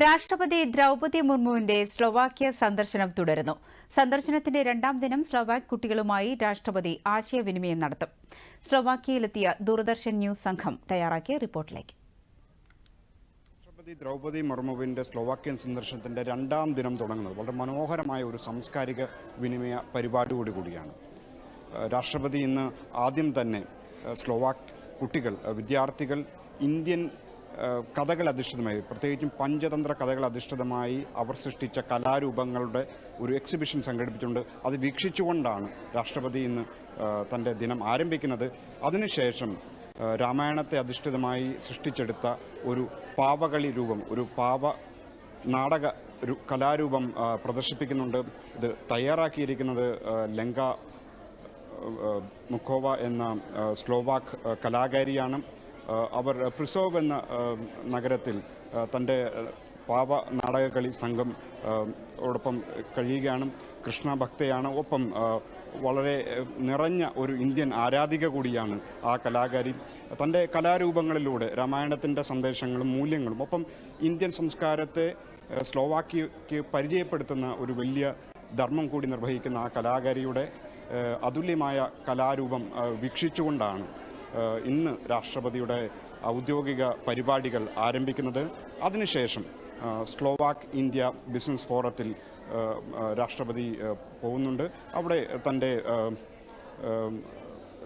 രാഷ്ട്രപതി ദ്രൗപതി മുർമുവിന്റെ സ്ലോവാക്യ സന്ദർശനം തുടരുന്നു. സന്ദർശനത്തിന്റെ രണ്ടാം ദിനം സ്ലോവാക് കുട്ടികളുമായി രാഷ്ട്രപതി ആശയവിനിമയം നടത്തും. സ്ലോവാക്യയിലെത്തിയ ദൂരദർശൻ ന്യൂസ് സംഘം തയ്യാറാക്കിയ റിപ്പോർട്ടിലേക്ക്. രാഷ്ട്രപതി ദ്രൗപതി മുർമുവിന്റെ സ്ലോവാക്യൻ സന്ദർശനത്തിന്റെ രണ്ടാം ദിനം തുടങ്ങുന്നത് വളരെ മനോഹരമായ ഒരു സാംസ്കാരിക വിനിമയ പരിപാടിയോട് കൂടിയാണ്. രാഷ്ട്രപതി ഇന്ന് ആദ്യം തന്നെ സ്ലോവാക് കുട്ടികൾ വിദ്യാർത്ഥികൾ ഇന്ത്യൻ കഥകൾ അധിഷ്ഠിതമായി പ്രത്യേകിച്ചും പഞ്ചതന്ത്ര കഥകൾ അധിഷ്ഠിതമായി അവർ സൃഷ്ടിച്ച കലാരൂപങ്ങളുടെ ഒരു എക്സിബിഷൻ സംഘടിപ്പിച്ചിട്ടുണ്ട്. അത് വീക്ഷിച്ചുകൊണ്ടാണ് രാഷ്ട്രപതി ഇന്ന് തന്റെ ദിനം ആരംഭിക്കുന്നത്. അതിനുശേഷം രാമായണത്തെ അധിഷ്ഠിതമായി സൃഷ്ടിച്ചെടുത്ത ഒരു പാവകളി രൂപം ഒരു പാവ നാടക ഒരു കലാരൂപം പ്രദർശിപ്പിക്കുന്നുണ്ട്. ഇത് തയ്യാറാക്കിയിരിക്കുന്നത് ലങ്ക മുഖോവ എന്ന സ്ലോവാക് കലാകാരിയാണ്. അവർ പ്രിസോവ് എന്ന നഗരത്തിൽ തന്റെ പാവ നാടകകളി സംഘം ഓടൊപ്പം കഴിയുകയാണ്. കൃഷ്ണ ഭക്തയാണ്. ഒപ്പം വളരെ നിറഞ്ഞ ഒരു ഇന്ത്യൻ ആരാധിക കൂടിയാണ് ആ കലാകാരി. തന്റെ കലാരൂപങ്ങളിലൂടെ രാമായണത്തിന്റെ സന്ദേശങ്ങളും മൂല്യങ്ങളും ഒപ്പം ഇന്ത്യൻ സംസ്കാരത്തെ ആ, പരിചയപ്പെടുത്തുന്ന ഒരു വലിയ ധർമ്മം കൂടി നിർവഹിക്കുന്ന ആ കലാകാരിയുടെ അതുല്യമായ കലാരൂപം വീക്ഷിച്ചുകൊണ്ടാണ് ഇന്ന് രാഷ്ട്രപതിയുടെ ഔദ്യോഗിക പരിപാടികൾ ആരംഭിക്കുന്നത്. അതിനുശേഷം സ്ലോവാക് സ്ലോവാക്ക് ഇന്ത്യ ബിസിനസ് ഫോറത്തിൽ രാഷ്ട്രപതി പോകുന്നുണ്ട്. അവിടെ തന്റെ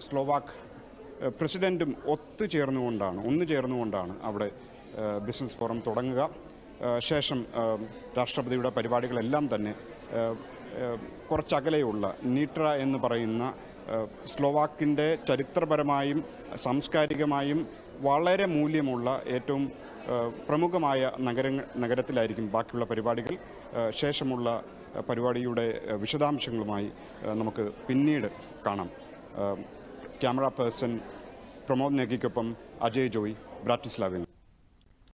സ്ലോവാക്ക് പ്രസിഡന്റും ഒത്തുചേർന്നുകൊണ്ടാണ് ഒന്നു ചേർന്നുകൊണ്ടാണ് അവിടെ ബിസിനസ് ഫോറം തുടങ്ങുക. ശേഷം രാഷ്ട്രപതിയുടെ പരിപാടികളെല്ലാം തന്നെ കുറച്ചകലെയുള്ള നീട്ര എന്ന് പറയുന്ന സ്ലോവാക്കിന്റെ ചരിത്രപരമായും സാംസ്കാരികമായും വളരെ മൂല്യമുള്ള ഏറ്റവും പ്രമുഖമായ നഗരങ്ങൾ നഗരത്തിലായിരിക്കും ബാക്കിയുള്ള പരിപാടികൾ. ശേഷമുള്ള പരിപാടിയുടെ വിശദാംശങ്ങളുമായി നമുക്ക് പിന്നീട് കാണാം. ക്യാമറ പേഴ്സൺ പ്രമോദ് നെഗിക്കൊപ്പം അജയ് ജോയ് ബ്രാറ്റിസ്ലാവിൽ